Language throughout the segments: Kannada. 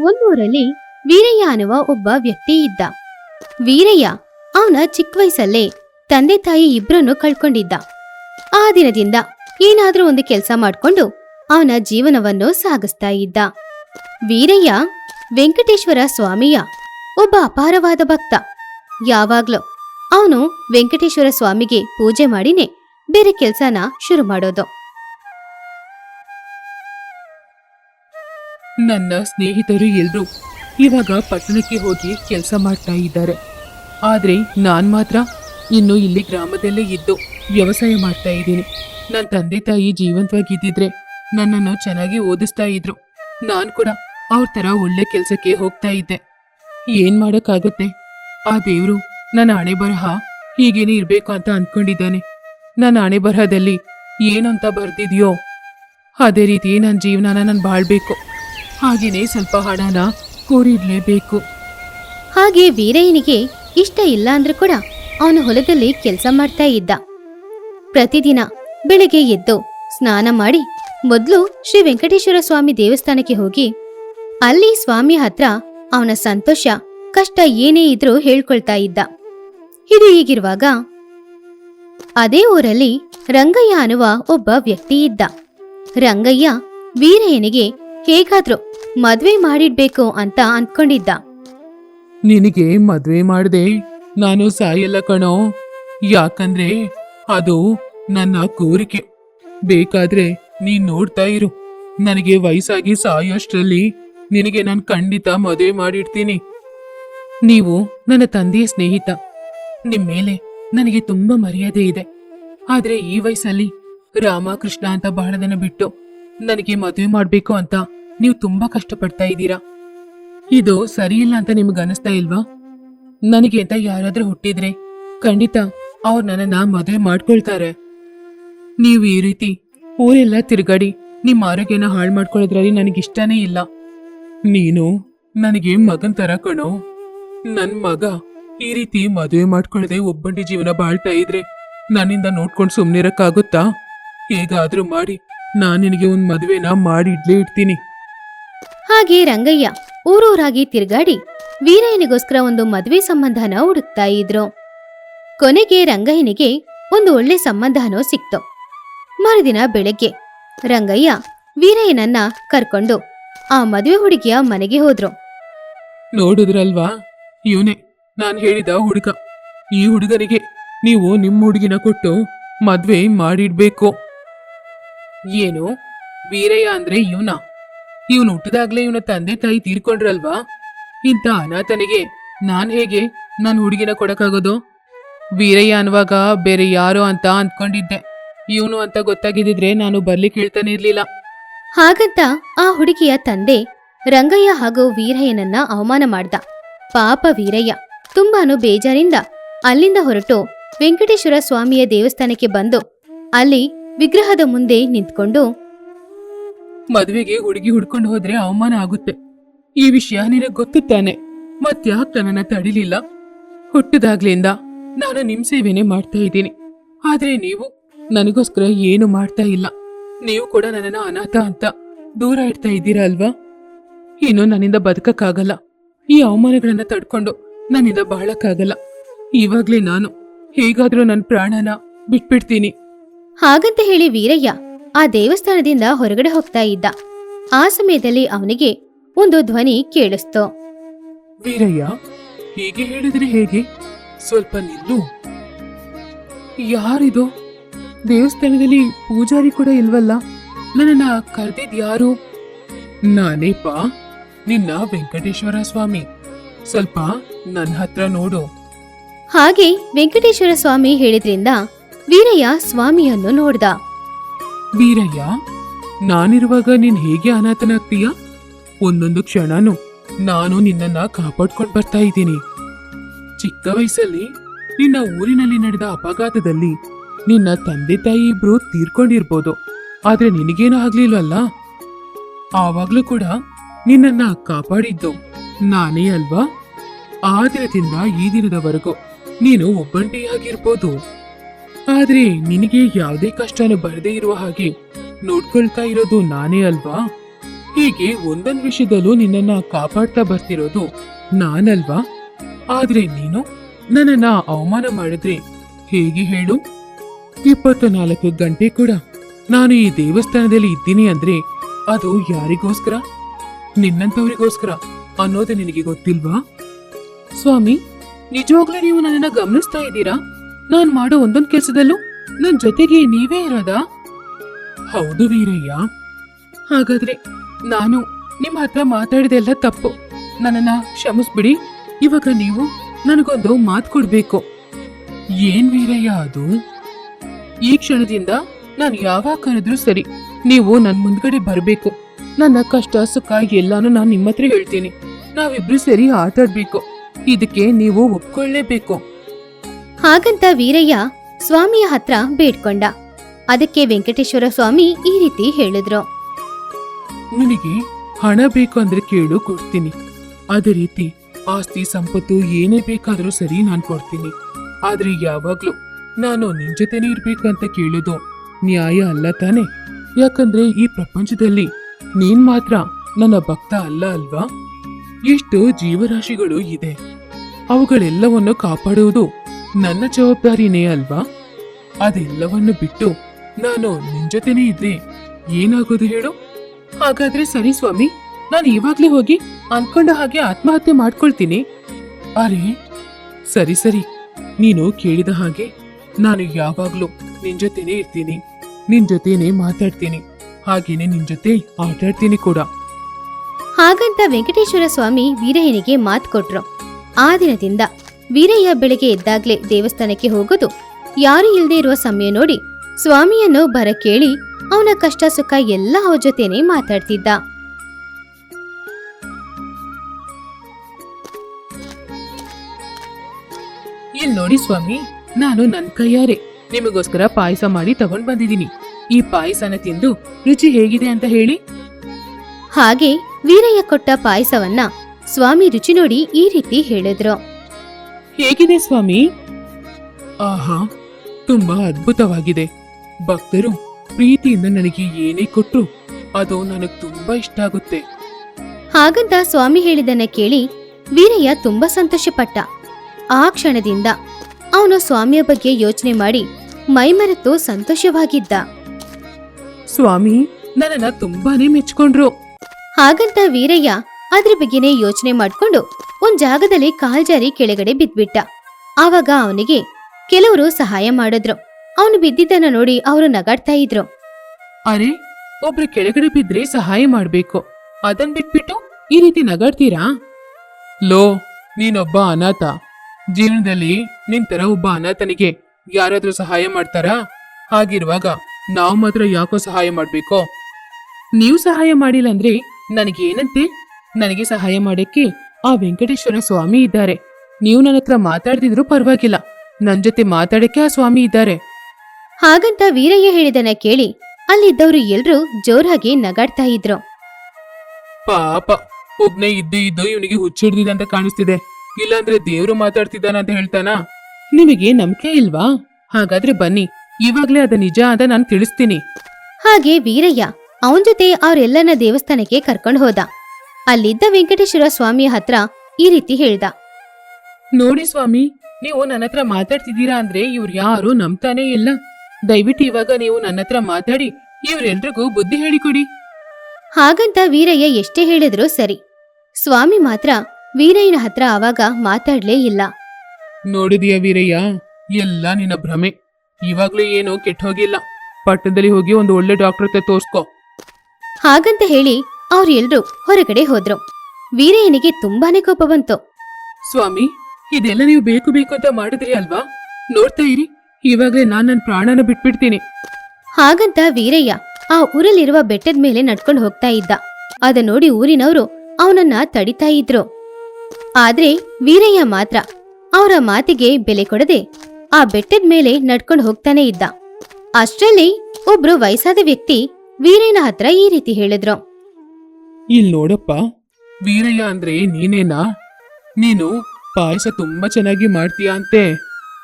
ಒಂದೂರಲ್ಲಿ ವೀರಯ್ಯ ಅನ್ನುವ ಒಬ್ಬ ವ್ಯಕ್ತಿ ಇದ್ದ. ವೀರಯ್ಯ ಅವನ ಚಿಕ್ಕ ವಯಸ್ಸಲ್ಲೇ ತಂದೆ ತಾಯಿ ಇಬ್ಬರನ್ನು ಕಳ್ಕೊಂಡಿದ್ದ. ಆ ದಿನದಿಂದ ಏನಾದರೂ ಒಂದು ಕೆಲಸ ಮಾಡ್ಕೊಂಡು ಅವನ ಜೀವನವನ್ನು ಸಾಗಿಸ್ತಾ ಇದ್ದ. ವೀರಯ್ಯ ವೆಂಕಟೇಶ್ವರ ಸ್ವಾಮಿಯ ಒಬ್ಬ ಅಪಾರವಾದ ಭಕ್ತ. ಯಾವಾಗ್ಲೂ ಅವನು ವೆಂಕಟೇಶ್ವರ ಸ್ವಾಮಿಗೆ ಪೂಜೆ ಮಾಡಿನೇ ಬೇರೆ ಕೆಲಸನ ಶುರು ಮಾಡೋದು. ನನ್ನ ಸ್ನೇಹಿತರು ಎಲ್ರೂ ಇವಾಗ ಪಟ್ಟಣಕ್ಕೆ ಹೋಗಿ ಕೆಲಸ ಮಾಡ್ತಾ ಇದ್ದಾರೆ. ಆದ್ರೆ ನಾನ್ ಮಾತ್ರ ಇನ್ನು ಇಲ್ಲಿ ಗ್ರಾಮದಲ್ಲೇ ಇದ್ದು ವ್ಯವಸಾಯ ಮಾಡ್ತಾ ಇದ್ದೀನಿ. ನನ್ನ ತಂದೆ ತಾಯಿ ಜೀವಂತವಾಗಿದ್ದಿದ್ರೆ ನನ್ನನ್ನು ಚೆನ್ನಾಗಿ ಓದಿಸ್ತಾ ಇದ್ರು. ನಾನ್ ಕೂಡ ಅವ್ರ ತರ ಒಳ್ಳೆ ಕೆಲ್ಸಕ್ಕೆ ಹೋಗ್ತಾ ಇದ್ದೆ. ಏನ್ ಮಾಡಕ್ಕಾಗುತ್ತೆ? ಆ ದೇವ್ರು ನನ್ನ ಹಣೆ ಬರಹ ಹೀಗೇನೆ ಇರ್ಬೇಕು ಅಂತ ಅನ್ಕೊಂಡಿದ್ದಾನೆ. ನನ್ನ ಹಣೆ ಬರಹದಲ್ಲಿ ಏನಂತ ಬರ್ದಿದ್ಯೋ? ಅದೇ ರೀತಿ ನನ್ನ ಜೀವನನ ನಾನು ಬಾಳ್ಬೇಕು. ಹಾಗೇನೆ ಸ್ವಲ್ಪ ಹಣನ ಕೋರಿರ್ಲೇಬೇಕು. ಹಾಗೆ ವೀರಯ್ಯನಿಗೆ ಇಷ್ಟ ಇಲ್ಲ ಅಂದ್ರೂ ಕೂಡ ಅವನು ಹೊಲದಲ್ಲಿ ಕೆಲಸ ಮಾಡ್ತಾ ಇದ್ದ. ಪ್ರತಿದಿನ ಬೆಳಗ್ಗೆ ಎದ್ದು ಸ್ನಾನ ಮಾಡಿ ಮೊದಲು ಶ್ರೀ ವೆಂಕಟೇಶ್ವರ ಸ್ವಾಮಿ ದೇವಸ್ಥಾನಕ್ಕೆ ಹೋಗಿ ಅಲ್ಲಿ ಸ್ವಾಮಿ ಹತ್ರ ಅವನ ಸಂತೋಷ, ಕಷ್ಟ ಏನೇ ಇದ್ರೂ ಹೇಳ್ಕೊಳ್ತಾ ಇದ್ದ. ಇದು ಹೀಗಿರುವಾಗ ಅದೇ ಊರಲ್ಲಿ ರಂಗಯ್ಯ ಅನ್ನುವ ಒಬ್ಬ ವ್ಯಕ್ತಿ ಇದ್ದ. ರಂಗಯ್ಯ ವೀರಯ್ಯನಿಗೆ ಹೇಗಾದ್ರೂ ಮದ್ವೆ ಮಾಡಿಡ್ಬೇಕು ಅಂತ ಅನ್ಕೊಂಡಿದ್ದ. ನಿನಗೆ ಮದ್ವೆ ಮಾಡ್ದೆ ನಾನು ಸಾಯಲ್ಲ ಕಣೋ. ಯಾಕಂದ್ರೆ ಅದು ನನ್ನ ಕೋರಿಕೆ. ಬೇಕಾದ್ರೆ ನೀ ನೋಡ್ತಾ ಇರು. ನನಗೆ ವಯಸ್ಸಾಗಿ ಸಾಯೋಷ್ಟರಲ್ಲಿ ನಿನಗೆ ನಾನು ಖಂಡಿತ ಮದುವೆ ಮಾಡಿಡ್ತೀನಿ. ನೀವು ನನ್ನ ತಂದೆಯ ಸ್ನೇಹಿತ. ನಿಮ್ಮ ಮೇಲೆ ನನಗೆ ತುಂಬಾ ಮರ್ಯಾದೆ ಇದೆ. ಆದ್ರೆ ಈ ವಯಸ್ಸಲ್ಲಿ ರಾಮಕೃಷ್ಣ ಅಂತ ಬಹಳ ದಿನ ಬಿಟ್ಟು ನನಗೆ ಮದುವೆ ಮಾಡಬೇಕು ಅಂತ ನೀವು ತುಂಬಾ ಕಷ್ಟಪಡ್ತಾ ಇದ್ದೀರಾ? ಇದು ಸರಿಯಿಲ್ಲ ಅಂತ ನಿಮ್ಗೆ ಅನಿಸ್ತಾ ಇಲ್ವಾ? ನನಗೆ ಅಂತ ಯಾರಾದ್ರೂ ಹುಟ್ಟಿದ್ರೆ ಖಂಡಿತ ಅವ್ರು ನನ್ನನ್ನ ಮದುವೆ ಮಾಡ್ಕೊಳ್ತಾರೆ. ನೀವು ಈ ರೀತಿ ಊರೆಲ್ಲ ತಿರುಗಾಡಿ ನಿಮ್ಮ ಆರೋಗ್ಯನ ಹಾಳು ಮಾಡ್ಕೊಳ್ಳೋದ್ರಲ್ಲಿ ನನಗಿಷ್ಟನೇ ಇಲ್ಲ. ನೀನು ನನಗೆ ಮಗನ್ ತರ ಕಣೋ. ನನ್ ಮಗ ಈ ರೀತಿ ಮದುವೆ ಮಾಡ್ಕೊಳ್ಳದೆ ಒಬ್ಬಂಟಿ ಜೀವನ ಬಾಳ್ತಾ ಇದ್ರೆ ನನ್ನಿಂದ ನೋಡ್ಕೊಂಡು ಸುಮ್ನಿರಕ್ಕಾಗುತ್ತಾ? ಹೇಗಾದ್ರೂ ಮಾಡಿ ನಾನು ನಿನಗೆ ಒಂದು ಮದುವೆನ ಮಾಡಿ ಇಡ್ಲೇ ಇಡ್ತೀನಿ. ಹಾಗೆ ರಂಗಯ್ಯ ಊರೂರಾಗಿ ತಿರುಗಾಡಿ ವೀರಯ್ಯನಿಗೋಸ್ಕರ ಒಂದು ಮದುವೆ ಸಂಬಂಧನ ಹುಡುಕ್ತಾ ಇದ್ರು. ಕೊನೆಗೆ ರಂಗಯ್ಯನಿಗೆ ಒಂದು ಒಳ್ಳೆ ಸಂಬಂಧನೋ ಸಿಕ್ತು. ಮರುದಿನ ಬೆಳಗ್ಗೆ ರಂಗಯ್ಯ ವೀರಯ್ಯನನ್ನ ಕರ್ಕೊಂಡು ಆ ಮದುವೆ ಹುಡುಗಿಯ ಮನೆಗೆ ಹೋದ್ರು. ನೋಡಿದ್ರಲ್ವಾ? ಇವನೇ, ನಾನು ಹೇಳಿದ ಹುಡುಗ. ಈ ಹುಡುಗನಿಗೆ ನೀವು ನಿಮ್ಮ ಹುಡುಗಿನ ಕೊಟ್ಟು ಮದ್ವೆ ಮಾಡಿಡ್ಬೇಕು. ಏನು? ವೀರಯ್ಯ ಅಂದ್ರೆ ಇವನ? ಇವನು ಹುಟ್ಟಿದಾಗ್ಲೇ ಇವನ ತಂದೆ ತಾಯಿ ತೀರ್ಕೊಂಡ್ರಲ್ವಾ? ಇಂಥ ಅನಾಥನಿಗೆ ನಾನ್ ಹೇಗೆ ನನ್ನ ಹುಡುಗಿನ ಕೊಡಕ್ಕಾಗೋದು? ವೀರಯ್ಯ ಅನ್ನುವಾಗ ಬೇರೆ ಯಾರೋ ಅಂತ ಅಂದ್ಕೊಂಡಿದ್ದೆ. ಇವನು ಅಂತ ಗೊತ್ತಾಗಿದ್ದಿದ್ರೆ ನಾನು ಬರ್ಲಿಕ್ಕೆ ಹೇಳ್ತಾನೆ ಇರ್ಲಿಲ್ಲ. ಹಾಗಂತ ಆ ಹುಡುಗಿಯ ತಂದೆ ರಂಗಯ್ಯ ಹಾಗೂ ವೀರಯ್ಯನನ್ನ ಅವಮಾನ ಮಾಡ್ದ. ಪಾಪ ವೀರಯ್ಯ, ತುಂಬಾನು ಬೇಜಾರಿಂದ ಅಲ್ಲಿಂದ ಹೊರಟು ವೆಂಕಟೇಶ್ವರ ಸ್ವಾಮಿಯ ದೇವಸ್ಥಾನಕ್ಕೆ ಬಂದು ಅಲ್ಲಿ ವಿಗ್ರಹದ ಮುಂದೆ ನಿಂತ್ಕೊಂಡು ಮದ್ವೆಗೆ ಹುಡುಗಿ ಹುಡ್ಕೊಂಡು ಹೋದ್ರೆ ಅವಮಾನ ಆಗುತ್ತೆ. ಈ ವಿಷಯ ನಿನಗೆ ಗೊತ್ತಿತ್ತಾನೆ ಮತ್ತೆ ನನ್ನನ್ನ ತಡಿಲಿಲ್ಲ. ಹುಟ್ಟಿದಾಗ್ಲಿಂದ ನಾನು ನಿಮ್ ಸೇವೆನೆ ಮಾಡ್ತಾ ಇದ್ದೀನಿ. ಆದ್ರೆ ನೀವು ನನಗೋಸ್ಕರ ಏನು ಮಾಡ್ತಾ ಇಲ್ಲ. ನೀವು ಕೂಡ ನನ್ನನ್ನ ಅನಾಥ ಅಂತ ದೂರ ಇಡ್ತಾ ಇದ್ದೀರಾ ಅಲ್ವಾ? ಇನ್ನು ನನ್ನಿಂದ ಬದುಕಕ್ಕಾಗಲ್ಲ. ಈ ಅವಮಾನಗಳನ್ನ ತಡ್ಕೊಂಡು ನನ್ನಿಂದ ಬಾಳಕ್ಕಾಗಲ್ಲ. ಇವಾಗ್ಲೇ ನಾನು ಹೇಗಾದ್ರೂ ನನ್ನ ಪ್ರಾಣನ ಬಿಟ್ಬಿಡ್ತೀನಿ. ಹಾಗಂತ ಹೇಳಿ ವೀರಯ್ಯ ಆ ದೇವಸ್ಥಾನದಿಂದ ಹೊರಗಡೆ ಹೋಗ್ತಾ ಇದ್ದ. ಆ ಸಮಯದಲ್ಲಿ ಅವನಿಗೆ ಒಂದು ಧ್ವನಿ ಕೇಳಿಸ್ತು. ವೀರಯ್ಯ ಹೀಗೆ ಹೇಳಿದ್ರೆ ಹೇಗೆ? ಸ್ವಲ್ಪ ನಿಲ್ಲು. ಯಾರಿದು? ದೇವಸ್ಥಾನದಲ್ಲಿ ಪೂಜಾರಿ ಕೂಡ ಇಲ್ವಲ್ಲ? ನನ್ನನ್ನ ಕರೆದಿದ್ ಯಾರು? ನಾನೇಪ ನಿನ್ನ ವೆಂಕಟೇಶ್ವರ ಸ್ವಾಮಿ. ಸ್ವಲ್ಪ ನನ್ನ ಹತ್ರ ನೋಡು. ಹಾಗೆ ವೆಂಕಟೇಶ್ವರ ಸ್ವಾಮಿ ಹೇಳಿದ್ರಿಂದ ವೀರಯ್ಯ ಸ್ವಾಮಿಯನ್ನು ನೋಡ್ದ. ವೀರಯ್ಯ, ನಾನಿರುವಾಗ ನೀನ್ ಹೇಗೆ ಅನಾಥನಾಗ್ತೀಯ? ಒಂದೊಂದು ಕ್ಷಣನೂ ನಾನು ನಿನ್ನನ್ನ ಕಾಪಾಡ್ಕೊಂಡ್ ಬರ್ತಾ ಇದ್ದೀನಿ. ಚಿಕ್ಕ ವಯಸ್ಸಲ್ಲಿ ನಿನ್ನ ಊರಿನಲ್ಲಿ ನಡೆದ ಅಪಘಾತದಲ್ಲಿ ನಿನ್ನ ತಂದೆ ತಾಯಿ ಇಬ್ರು ತೀರ್ಕೊಂಡಿರ್ಬೋದು. ಆದ್ರೆ ನಿನಗೇನು ಆಗ್ಲಿಲ್ವಲ್ಲ ಆವಾಗ್ಲೂ ಕೂಡ ನಿನ್ನನ್ನ ಕಾಪಾಡಿದ್ದು ನಾನೇ ಅಲ್ವಾ? ಆ ದಿನದಿಂದ ಈ ದಿನದವರೆಗೂ ನೀನು ಒಬ್ಬಂಟಿಯಾಗಿರ್ಬೋದು. ಆದ್ರೆ ನಿನಗೆ ಯಾವುದೇ ಕಷ್ಟನೂ ಬರದೇ ಇರುವ ಹಾಗೆ ನೋಡ್ಕೊಳ್ತಾ ಇರೋದು ನಾನೇ ಅಲ್ವಾ? ಹೀಗೆ ಒಂದೊಂದ್ ವಿಷಯದಲ್ಲೂ ನಿನ್ನನ್ನ ಕಾಪಾಡ್ತಾ ಬರ್ತಿರೋದು ನಾನಲ್ವಾ? ಆದ್ರೆ ನೀನು ನನ್ನನ್ನ ಅವಮಾನ ಮಾಡಿದ್ರೆ ಹೇಗೆ ಹೇಳು? ಇಪ್ಪತ್ತು ನಾಲ್ಕು ಗಂಟೆ ಕೂಡ ನಾನು ಈ ದೇವಸ್ಥಾನದಲ್ಲಿ ಇದ್ದೀನಿ ಅಂದ್ರೆ ಅದು ಯಾರಿಗೋಸ್ಕರ? ನಿನ್ನಂತವರಿಗೋಸ್ಕರ ಅನ್ನೋದು ನಿನಗೆ ಗೊತ್ತಿಲ್ವಾ? ಸ್ವಾಮಿ, ನಿಜವಾಗ್ಲೂ ನೀವು ನನ್ನನ್ನ ಗಮನಿಸ್ತಾ ಇದ್ದೀರಾ? ನಾನ್ ಮಾಡೋ ಒಂದೊಂದ್ ಕೆಲಸದಲ್ಲೂ ನನ್ ಜೊತೆಗೆ ನೀವೇ ಇರೋದಾ? ಹೌದು ವೀರಯ್ಯ. ಹಾಗಾದ್ರೆ ನಾನು ನಿಮ್ಮ ಹತ್ರ ಮಾತಾಡಿದೆಲ್ಲ ತಪ್ಪು. ನನ್ನನ್ನ ಕ್ಷಮಿಸ್ಬಿಡಿ. ಇವಾಗ ನೀವು ನನಗೊಂದು ಮಾತು ಕೊಡ್ಬೇಕು. ಏನ್ ವೀರಯ್ಯ ಅದು? ಈ ಕ್ಷಣದಿಂದ ನಾನು ಯಾವಾಗ ಕರೆದ್ರೂ ಸರಿ ನೀವು ನನ್ನ ಮುಂದ್ಗಡೆ ಬರಬೇಕು. ನನ್ನ ಕಷ್ಟ ಸುಖ ಎಲ್ಲಾನು ನಾನು ನಿಮ್ಮ ಹತ್ರ ಹೇಳ್ತೀನಿ. ನಾವಿಬ್ರು ಸರಿ ಆಟಾಡ್ಬೇಕು. ಇದಕ್ಕೆ ನೀವು ಒಪ್ಕೊಳ್ಳೇಬೇಕು ಹಾಗಂತ ವೀರಯ್ಯ ಸ್ವಾಮಿಯ ಹತ್ರ ಬೇಡ್ಕೊಂಡ. ಅದಕ್ಕೆ ವೆಂಕಟೇಶ್ವರ ಸ್ವಾಮಿ ಈ ರೀತಿ ಹೇಳಿದ್ರು. ನಿನಗೆ ಹಣ ಬೇಕು ಅಂದ್ರೆ ಕೇಳು ಕೊಡ್ತೀನಿ. ಅದೇ ರೀತಿ ಆಸ್ತಿ ಸಂಪತ್ತು ಏನೇ ಬೇಕಾದ್ರೂ ಸರಿ ನಾನು ಕೊಡ್ತೀನಿ. ಆದ್ರೆ ಯಾವಾಗ್ಲೂ ನಾನು ನಿನ್ ಜೊತೆನೇ ಇರ್ಬೇಕು ಅಂತ ಕೇಳೋದು ನ್ಯಾಯ ಅಲ್ಲ ತಾನೆ? ಯಾಕಂದ್ರೆ ಈ ಪ್ರಪಂಚದಲ್ಲಿ ನೀನ್ ಮಾತ್ರ ನನ್ನ ಭಕ್ತ ಅಲ್ಲ ಅಲ್ವಾ? ಎಷ್ಟು ಜೀವರಾಶಿಗಳು ಇದೆ. ಅವುಗಳೆಲ್ಲವನ್ನು ಕಾಪಾಡುವುದು ನನ್ನ ಜವಾಬ್ದಾರಿನೇ ಅಲ್ವಾ? ಅದೆಲ್ಲವನ್ನು ಬಿಟ್ಟು ನಾನು ನಿನ್ ಜೊತೆನೇ ಇದ್ದೆ ಏನಾಗೋದು ಹೇಳು? ಹಾಗಾದ್ರೆ ಸರಿ ಸ್ವಾಮಿ, ನಾನು ಇವಾಗ್ಲೇ ಹೋಗಿ ಅನ್ಕೊಂಡ ಹಾಗೆ ಆತ್ಮಹತ್ಯೆ ಮಾಡ್ಕೊಳ್ತೀನಿ. ಅರೆ, ಸರಿ ಸರಿ. ನೀನು ಕೇಳಿದ ಹಾಗೆ ನಾನು ಯಾವಾಗ್ಲೂ ನಿನ್ ಜೊತೆನೇ ಇರ್ತೀನಿ. ನಿನ್ ಜೊತೆನೆ ಮಾತಾಡ್ತೀನಿ. ಹಾಗೇನೆ ನಿನ್ ಜೊತೆ ಆಟಾಡ್ತೀನಿ ಕೂಡ. ಹಾಗಂತ ವೆಂಕಟೇಶ್ವರ ಸ್ವಾಮಿ ವೀರಯ್ಯನಿಗೆ ಮಾತು ಕೊಟ್ರು. ಆ ದಿನದಿಂದ ವೀರಯ್ಯ ಬೆಳಗ್ಗೆ ಎದ್ದಾಗ್ಲೇ ದೇವಸ್ಥಾನಕ್ಕೆ ಹೋಗೋದು. ಯಾರು ಇಲ್ಲದೆ ಇರುವ ಸಮಯ ನೋಡಿ ಸ್ವಾಮಿಯನ್ನು ಬರ ಕೇಳಿ ಅವನ ಕಷ್ಟ ಸುಖ ಎಲ್ಲ ಅವ್ರ ಜೊತೆನೆ ಮಾತಾಡ್ತಿದ್ದ. ಇಲ್ಲಿ ನೋಡಿ ಸ್ವಾಮಿ ನಾನು ನನ್ ಕೈಯಾರೆ ನಿಮಗೋಸ್ಕರ ಪಾಯಸ ಮಾಡಿ ತಗೊಂಡ್ ಬಂದಿದ್ದೀನಿ. ಈ ಪಾಯಸನ ತಿಂದು ರುಚಿ ಹೇಗಿದೆ ಅಂತ ಹೇಳಿ. ಹಾಗೆ ವೀರಯ್ಯ ಕೊಟ್ಟ ಪಾಯಸವನ್ನ ಸ್ವಾಮಿ ರುಚಿ ನೋಡಿ ಈ ರೀತಿ ಹೇಳಿದ್ರು. ಹೇಗಿದೆ ಸ್ವಾಮಿ? ಆಹಾ ತುಂಬಾ ಅದ್ಭುತವಾಗಿದೆ. ಭಕ್ತರು ಪ್ರೀತಿಯಿಂದ ನನಗೆ ಏನೇ ಕೊಟ್ರು ಅದು ನನಗೆ ತುಂಬಾ ಇಷ್ಟ ಆಗುತ್ತೆ. ಹಾಗಂತ ಸ್ವಾಮಿ ಹೇಳಿದನ್ನ ಕೇಳಿ ವೀರಯ್ಯ ತುಂಬಾ ಸಂತೋಷಪಟ್ಟ. ಆ ಕ್ಷಣದಿಂದ ಅವನು ಸ್ವಾಮಿಯ ಬಗ್ಗೆ ಯೋಚನೆ ಮಾಡಿ ಮೈಮರೆತು ಸಂತೋಷವಾಗಿದ್ದ. ಸ್ವಾಮಿ ನನ್ನನ್ನ ತುಂಬಾನೇ ಮೆಚ್ಕೊಂಡ್ರು. ಹಾಗಂತ ವೀರಯ್ಯ ಅದ್ರ ಬಗ್ಗೆನೇ ಯೋಚನೆ ಮಾಡ್ಕೊಂಡು ಒಂದ್ ಜಾಗದಲ್ಲಿ ಕಾಲ್ಜಾರಿ ಕೆಳಗಡೆ ಬಿದ್ಬಿಟ್ಟ. ಆವಾಗ ಅವನಿಗೆ ಕೆಲವರು ಸಹಾಯ ಮಾಡಿದ್ರು. ಅವನು ಬಿದ್ದಿದ್ದನ್ನ ನೋಡಿ ಅವರು ನಗಾಡ್ತಾ ಇದ್ರು. ಅರೆ, ಒಬ್ರು ಕೆಳಗಡೆ ಬಿದ್ರೆ ಸಹಾಯ ಮಾಡ್ಬೇಕು. ಅದನ್ ಬಿಟ್ಬಿಟ್ಟು ಈ ರೀತಿ ನಗಾಡ್ತೀರಾ? ಲೋ, ನೀನೊಬ್ಬ ಅನಾಥ. ಜೀವನದಲ್ಲಿ ನಿನ್ ತರ ಒಬ್ಬ ಅನಾಥನಿಗೆ ಯಾರಾದ್ರೂ ಸಹಾಯ ಮಾಡ್ತಾರಾ? ಹಾಗಿರುವಾಗ ನಾವು ಮಾತ್ರ ಯಾಕೋ ಸಹಾಯ ಮಾಡ್ಬೇಕೋ? ನೀವು ಸಹಾಯ ಮಾಡಿಲ್ಲ ಅಂದ್ರೆ ನನಗೇನಂತೆ? ನನಗೆ ಸಹಾಯ ಮಾಡಕ್ಕೆ ಆ ವೆಂಕಟೇಶ್ವರ ಸ್ವಾಮಿ ಇದ್ದಾರೆ. ನೀವು ನನ್ನ ಹತ್ರ ಮಾತಾಡ್ತಿದ್ರು ಪರವಾಗಿಲ್ಲ. ನನ್ ಜೊತೆ ಮಾತಾಡಕ್ಕೆ ಆ ಸ್ವಾಮಿ ಇದ್ದಾರೆ. ಹಾಗಂತ ವೀರಯ್ಯ ಹೇಳಿದನ ಕೇಳಿ ಅಲ್ಲಿದ್ದವರು ಎಲ್ರೂ ಜೋರಾಗಿ ನಗಾಡ್ತಾ ಇದ್ರು. ಪಾಪ ಒಬ್ನೇ ಇದ್ದು ಇದ್ದು ಇವನಿಗೆ ಹುಚ್ಚಿಡ್ದಿದೆ ಅಂತ ಕಾಣಿಸ್ತಿದೆ. ಇಲ್ಲಾಂದ್ರೆ ದೇವ್ರು ಮಾತಾಡ್ತಿದ್ದಾನ ಅಂತ ಹೇಳ್ತಾನಾ? ನಿಮಗೆ ನಂಬಿಕೆ ಇಲ್ವಾ? ಹಾಗಾದ್ರೆ ಬನ್ನಿ ಇವಾಗ್ಲೇ ಅದ ನಿಜ ಅಂತ ನಾನು ತಿಳಿಸ್ತೀನಿ. ಹಾಗೆ ವೀರಯ್ಯ ಅವನ್ ಜೊತೆ ಅವ್ರೆಲ್ಲನ ದೇವಸ್ಥಾನಕ್ಕೆ ಕರ್ಕೊಂಡು ಹೋದ. ಅಲ್ಲಿದ್ದ ವೆಂಕಟೇಶ್ವರ ಸ್ವಾಮಿಯ ಹತ್ರ ಈ ರೀತಿ ಹೇಳ್ದ. ನೋಡಿ ಸ್ವಾಮಿ ನೀವು ನನ್ನ ಹತ್ರ ಮಾತಾಡ್ತಿದ್ದೀರಾ ಅಂದ್ರೆ ಇವ್ರು ಯಾರು ನಂಬ್ತಾನೇ ಇಲ್ಲ. ದಯವಿಟ್ಟು ಇವಾಗ ನೀವು ನನ್ನ ಹತ್ರ ಮಾತಾಡಿ ಇವ್ರೆಲ್ರಿಗೂ ಬುದ್ಧಿ ಹೇಳಿಕೊಡಿ. ಹಾಗಂತ ವೀರಯ್ಯ ಎಷ್ಟೇ ಹೇಳಿದ್ರು ಸರಿ. ಸ್ವಾಮಿ ಮಾತ್ರ ವೀರಯ್ಯನ ಹತ್ರ ಆವಾಗ ಮಾತಾಡ್ಲೇ ಇಲ್ಲ. ನೋಡಿದೀಯ ವೀರಯ್ಯ ಎಲ್ಲ ನಿನ್ನ ಭ್ರಮೆ. ಇವಾಗ್ಲೂ ಏನು ಕೆಟ್ಟ ಹೋಗಿಲ್ಲ ಪಟ್ಟಣದಲ್ಲಿ ಹೋಗಿ ಒಂದು ಒಳ್ಳೆ ಡಾಕ್ಟರ್ ಹತ್ರ ತೋರ್ಸ್ಕೋ. ಹಾಗಂತ ಹೇಳಿ ಅವ್ರೆಲ್ರೂ ಹೊರಗಡೆ ಹೋದ್ರು. ವೀರಯ್ಯನಿಗೆ ತುಂಬಾನೇ ಕೋಪ ಬಂತು. ಸ್ವಾಮಿ ಇದೆಲ್ಲ ನೀವು ಬೇಕು ಬೇಕು ಅಂತ ಮಾಡಿದ್ರಿ ಅಲ್ವಾ? ನೋಡ್ತಾ ಇರಿ ಇವಾಗಲೇ ನಾನ್ ನನ್ನ ಪ್ರಾಣನ ಬಿಟ್ಬಿಡ್ತೀನಿ. ಹಾಗಂತ ವೀರಯ್ಯ ಆ ಊರಲ್ಲಿರುವ ಬೆಟ್ಟದ ಮೇಲೆ ನಡ್ಕೊಂಡು ಹೋಗ್ತಾ ಇದ್ದ. ಅದ ನೋಡಿ ಊರಿನವರು ಅವನನ್ನ ತಡಿತಾ ಇದ್ರು. ಆದ್ರೆ ವೀರಯ್ಯ ಮಾತ್ರ ಅವರ ಮಾತಿಗೆ ಬೆಲೆ ಕೊಡದೆ ಆ ಬೆಟ್ಟದ ಮೇಲೆ ನಡ್ಕೊಂಡು ಹೋಗ್ತಾನೆ ಇದ್ದ. ಅಷ್ಟರಲ್ಲಿ ಒಬ್ರು ವಯಸ್ಸಾದ ವ್ಯಕ್ತಿ ವೀರಯ್ಯನ ಹತ್ರ ಈ ರೀತಿ ಹೇಳಿದ್ರು. ಇಲ್ಲಿ ನೋಡಪ್ಪ. ವೀರಯ್ಯ ಅಂದ್ರೆ ನೀನೇನಾ? ನೀನು ಪಾಯಸ ತುಂಬಾ ಚೆನ್ನಾಗಿ ಮಾಡ್ತೀಯ ಅಂತೆ.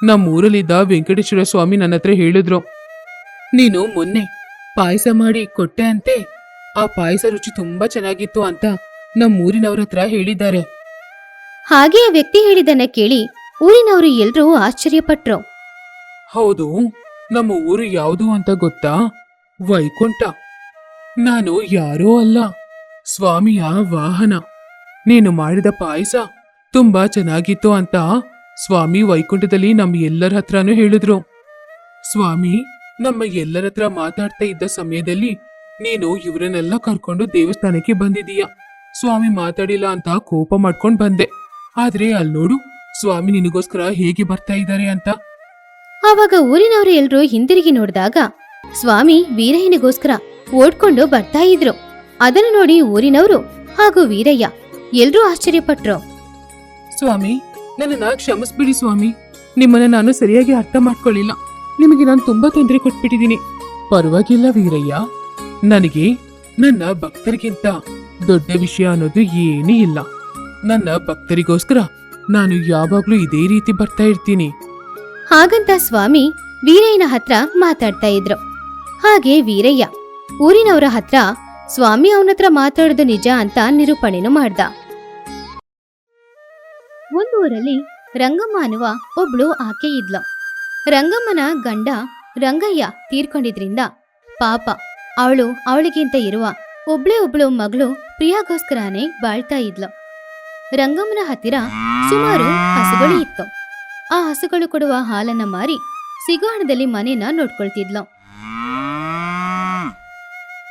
ನಮ್ಮೂರಲ್ಲಿದ್ದ ವೆಂಕಟೇಶ್ವರ ಸ್ವಾಮಿ ನನ್ನ ಹತ್ರ ಹೇಳಿದ್ರು. ನೀನು ಮೊನ್ನೆ ಪಾಯಸ ಮಾಡಿ ಕೊಟ್ಟೆ ಅಂತೆ. ಆ ಪಾಯಸ ರುಚಿ ತುಂಬಾ ಚೆನ್ನಾಗಿತ್ತು ಅಂತ ನಮ್ಮ ಊರಿನವ್ರ ಹತ್ರ ಹೇಳಿದ್ದಾರೆ. ಹಾಗೆ ಆ ವ್ಯಕ್ತಿ ಹೇಳಿದನ್ನ ಕೇಳಿ ಊರಿನವರು ಎಲ್ರೂ ಆಶ್ಚರ್ಯಪಟ್ರು. ಹೌದು ನಮ್ಮ ಊರು ಯಾವುದು ಅಂತ ಗೊತ್ತಾ? ವೈಕುಂಠ. ನಾನು ಯಾರೂ ಅಲ್ಲ. ಸ್ವಾಮಿಯ ವಾಹನ. ನೀನು ಮಾಡಿದ ಪಾಯಸ ತುಂಬಾ ಚೆನ್ನಾಗಿತ್ತು ಅಂತ ಸ್ವಾಮಿ ವೈಕುಂಠದಲ್ಲಿ ನಮ್ಮ ಎಲ್ಲರ ಹತ್ರನೂ ಹೇಳಿದ್ರು. ಸ್ವಾಮಿ, ನಮ್ಮ ಎಲ್ಲರ ಹತ್ರ ಮಾತಾಡ್ತಾ ಇದ್ದ ಸಮಯದಲ್ಲಿ ನೀನು ಇವರನ್ನೆಲ್ಲ ಕರ್ಕೊಂಡು ದೇವಸ್ಥಾನಕ್ಕೆ ಬಂದಿದೀಯ ಸ್ವಾಮಿ ಮಾತಾಡಿಲ್ಲ ಅಂತ ಕೋಪ ಮಾಡ್ಕೊಂಡು ಬಂದೆ. ಆದ್ರೆ ಅಲ್ಲಿ ನೋಡು, ಸ್ವಾಮಿ ನಿನಗೋಸ್ಕರ ಹೇಗೆ ಬರ್ತಾ ಇದ್ದಾರೆ ಅಂತ. ಆವಾಗ ಊರಿನವರು ಎಲ್ರೂ ಹಿಂದಿರುಗಿ ನೋಡಿದಾಗ ಸ್ವಾಮಿ ವೀರಯ್ಯನಿಗೋಸ್ಕರ ಓಡ್ಕೊಂಡು ಬರ್ತಾ ಇದ್ರು. ಅದನ್ನು ನೋಡಿ ಊರಿನವರು ಹಾಗೂ ವೀರಯ್ಯ ಎಲ್ರೂ ಆಶ್ಚರ್ಯಪಟ್ರು. ಸ್ವಾಮಿ ನನ್ನನ್ನ ಕ್ಷಮಿಸ್ಬಿಡಿ ಸ್ವಾಮಿ. ನಿಮ್ಮನ್ನ ನಾನು ಸರಿಯಾಗಿ ಅರ್ಥ ಮಾಡ್ಕೊಳ್ಳಿಲ್ಲ. ನಿಮಗೆ ನಾನು ತುಂಬಾ ತೊಂದರೆ ಕೊಟ್ಬಿಟ್ಟಿದ್ದೀನಿ. ಪರವಾಗಿಲ್ಲ ವೀರಯ್ಯ. ನನಗೆ ನನ್ನ ಭಕ್ತರಿಗಿಂತ ದೊಡ್ಡ ವಿಷಯ ಅನ್ನೋದು ಏನೂ ಇಲ್ಲ. ನನ್ನ ಭಕ್ತರಿಗೋಸ್ಕರ ನಾನು ಯಾವಾಗ್ಲೂ ಇದೇ ರೀತಿ ಬರ್ತಾ ಇರ್ತೀನಿ. ಹಾಗಂತ ಸ್ವಾಮಿ ವೀರಯ್ಯನ ಹತ್ರ ಮಾತಾಡ್ತಾ ಇದ್ರು. ಹಾಗೆ ವೀರಯ್ಯ ಊರಿನವರ ಹತ್ರ ಸ್ವಾಮಿ ಅವನ ಹತ್ರ ಮಾತಾಡೋದು ನಿಜ ಅಂತ ನಿರೂಪಣೆನು ಮಾಡ್ದ. ಒಂದೂರಲ್ಲಿ ರಂಗಮ್ಮ ಅನ್ನುವ ಒಬ್ಳು ಆಕೆ ಇದ್ಲು. ರಂಗಮ್ಮನ ಗಂಡ ರಂಗಯ್ಯ ತೀರ್ಕೊಂಡಿದ್ರಿಂದ ಪಾಪ ಅವಳು ಅವಳಿಗಿಂತ ಇರುವ ಒಬ್ಳೆ ಒಬ್ಳು ಮಗಳು ಪ್ರಿಯಾಗೋಸ್ಕರನೇ ಬಾಳ್ತಾ ಇದ್ಲು. ರಂಗಮ್ಮನ ಹತ್ತಿರ ಸುಮಾರು ಹಸುಗಳು ಇತ್ತು. ಆ ಹಸುಗಳು ಕೊಡುವ ಹಾಲನ್ನ ಮಾರಿ ಸಿಗೋ ಹಣದಲ್ಲಿ ಮನೇನ ನೋಡ್ಕೊಳ್ತಿದ್ಲು.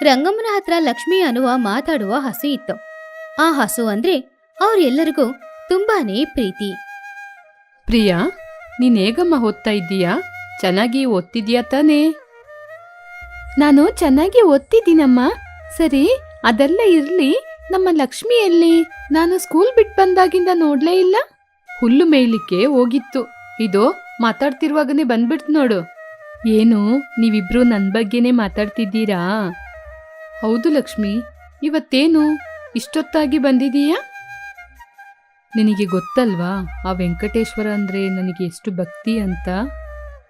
ರಂಗಮ್ಮನ ಹತ್ರ ಲಕ್ಷ್ಮಿ ಅನ್ನುವ ಮಾತಾಡುವ ಹಸು ಇತ್ತು. ಆ ಹಸು ಅಂದ್ರೆ ಅವ್ರೆಲ್ಲರಿಗೂ ತುಂಬಾನೇ ಪ್ರೀತಿ. ಪ್ರಿಯಾ ನೀನ್ ಹೇಗಮ್ಮ ಓದ್ತಾ ಇದ್ದೀಯಾ? ಚೆನ್ನಾಗಿ ಓದ್ತಿದ್ಯಾ ತಾನೇ? ನಾನು ಚೆನ್ನಾಗಿ ಓದ್ತಿದ್ದೀನಮ್ಮ. ಸರಿ ಅದೆಲ್ಲ ಇರ್ಲಿ. ನಮ್ಮ ಲಕ್ಷ್ಮಿ ಎಲ್ಲಿ? ನಾನು ಸ್ಕೂಲ್ ಬಿಟ್ಟು ಬಂದಾಗಿಂದ ನೋಡ್ಲೇ ಇಲ್ಲ. ಹುಲ್ಲು ಮೇಯ್ಲಿಕ್ಕೆ ಹೋಗಿತ್ತು. ಇದು ಮಾತಾಡ್ತಿರುವಾಗನೇ ಬಂದ್ಬಿಡ್ತು ನೋಡು. ಏನು ನೀವಿಬ್ರು ನನ್ನ ಬಗ್ಗೆನೇ ಮಾತಾಡ್ತಿದ್ದೀರಾ? ಹೌದು ಲಕ್ಷ್ಮಿ, ಇವತ್ತೇನು ಇಷ್ಟೊತ್ತಾಗಿ ಬಂದಿದೀಯಾ? ನಿನಗೆ ಗೊತ್ತಲ್ವಾ, ಆ ವೆಂಕಟೇಶ್ವರ ಅಂದ್ರೆ ನನಗೆ ಎಷ್ಟು ಭಕ್ತಿ ಅಂತ?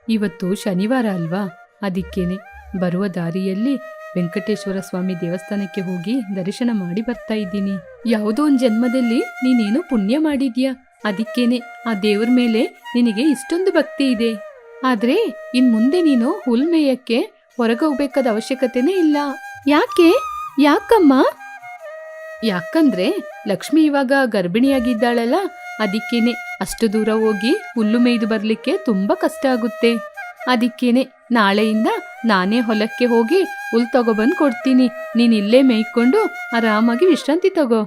ಇವತ್ತು ಶನಿವಾರ ಅಲ್ವಾ? ಅದಕ್ಕೇನೆ, ಬರುವ ದಾರಿಯಲ್ಲಿ ವೆಂಕಟೇಶ್ವರ ಸ್ವಾಮಿ ದೇವಸ್ಥಾನಕ್ಕೆ ಹೋಗಿ ದರ್ಶನ ಮಾಡಿ ಬರ್ತಾ ಇದ್ದೀನಿ. ಯಾವುದೋ ಒಂದು ಜನ್ಮದಲ್ಲಿ ನೀನೇನು ಪುಣ್ಯ ಮಾಡಿದ್ಯಾ? ಅದಕ್ಕೇನೆ, ಆ ದೇವ್ರ ಮೇಲೆ ನಿನಗೆ ಇಷ್ಟೊಂದು ಭಕ್ತಿ ಇದೆ. ಆದ್ರೆ ಇನ್ ಮುಂದೆ ನೀನು ಹುಲ್ ಮೇಯಕ್ಕೆ ಹೊರಗೆ ಹೋಗ್ಬೇಕಾದ ಅವಶ್ಯಕತೆನೇ ಇಲ್ಲ. ಯಾಕೆ? ಯಾಕಮ್ಮ? ಯಾಕಂದ್ರೆ ಲಕ್ಷ್ಮಿ ಇವಾಗ ಗರ್ಭಿಣಿಯಾಗಿದ್ದಾಳಲ್ಲ ಅದಕ್ಕೇನೆ ಅಷ್ಟು ದೂರ ಹೋಗಿ ಹುಲ್ಲು ಮೇಯ್ದು ಬರ್ಲಿಕ್ಕೆ ತುಂಬಾ ಕಷ್ಟ ಆಗುತ್ತೆ. ಅದಕ್ಕೇನೆ ನಾಳೆಯಿಂದ ನಾನೇ ಹೊಲಕ್ಕೆ ಹೋಗಿ ಹುಲ್ ತಗೊಬಂದು ಕೊಡ್ತೀನಿ. ನೀನ್ ಇಲ್ಲೇ ಮೇಯ್ಕೊಂಡು ಆರಾಮಾಗಿ ವಿಶ್ರಾಂತಿ ತಗೋ.